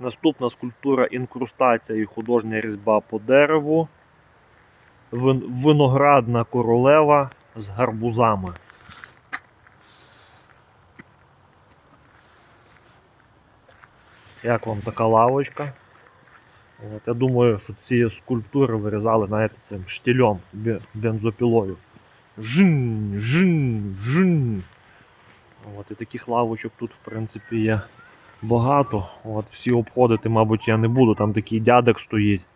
Наступна скульптура інкрустація і художня різьба по дереву. Виноградна королева з гарбузами. Як вам така лавочка? От, я думаю, що ці скульптури вирізали знаєте, цим штілем, бензопілою. Жин, жин, жин. От, і таких лавочок тут, в принципі, є багато. От, всі обходити, мабуть, я не буду. Там такий дядек стоїть.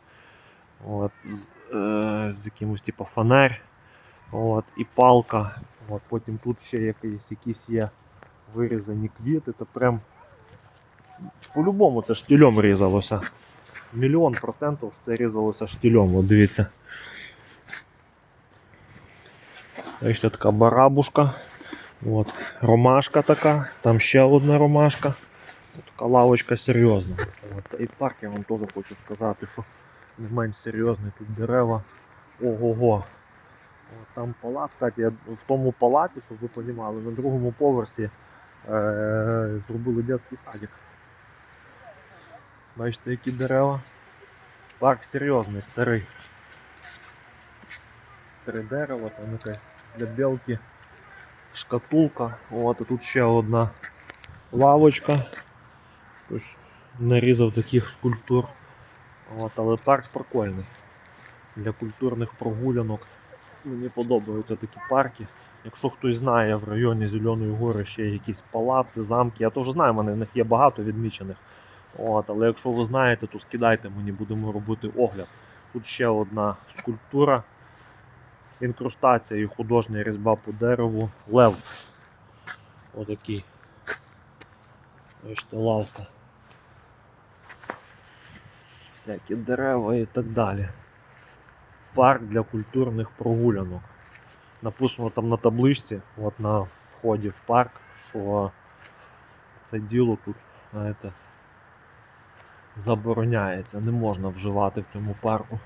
От, з, е, з якимось типу фонарь. От, і палка. От, потім тут ще якісь, якісь є вирізані квіти, то прям по-любому це штілем різалося. Мільйон процентів це різалося штілем, от дивіться. Бачите, така барабушка. От, ромашка така, там ще одна ромашка. От Така лавочка серйозна. От, і парк я вам теж хочу сказати, що не менш серйозний тут дерева. Ого-го. От, там палац, кстати, в тому палаці, щоб ви розуміли, на другому поверсі е- зробили дитячий садик. Бачите, які дерева. Парк серйозний, старий. Три дерева, там якась для білки шкатулка. От, і тут ще одна лавочка. Ось нарізав таких скульптур. От, але парк прикольний. Для культурних прогулянок. Мені подобаються такі парки. Якщо хтось знає в районі Зеленої Гори ще якісь палаци, замки, я теж знаю, в мене в них є багато відмічених. От, але якщо ви знаєте, то скидайте мені, будемо робити огляд. Тут ще одна скульптура, інкрустація і художня різьба по дереву. Лев. Отакий. Бачите, лавка. Всякі дерева і так далі. Парк для культурних прогулянок. Написано там на табличці, от на вході в парк, що це діло тут, знаєте, забороняється, не можна вживати в цьому парку.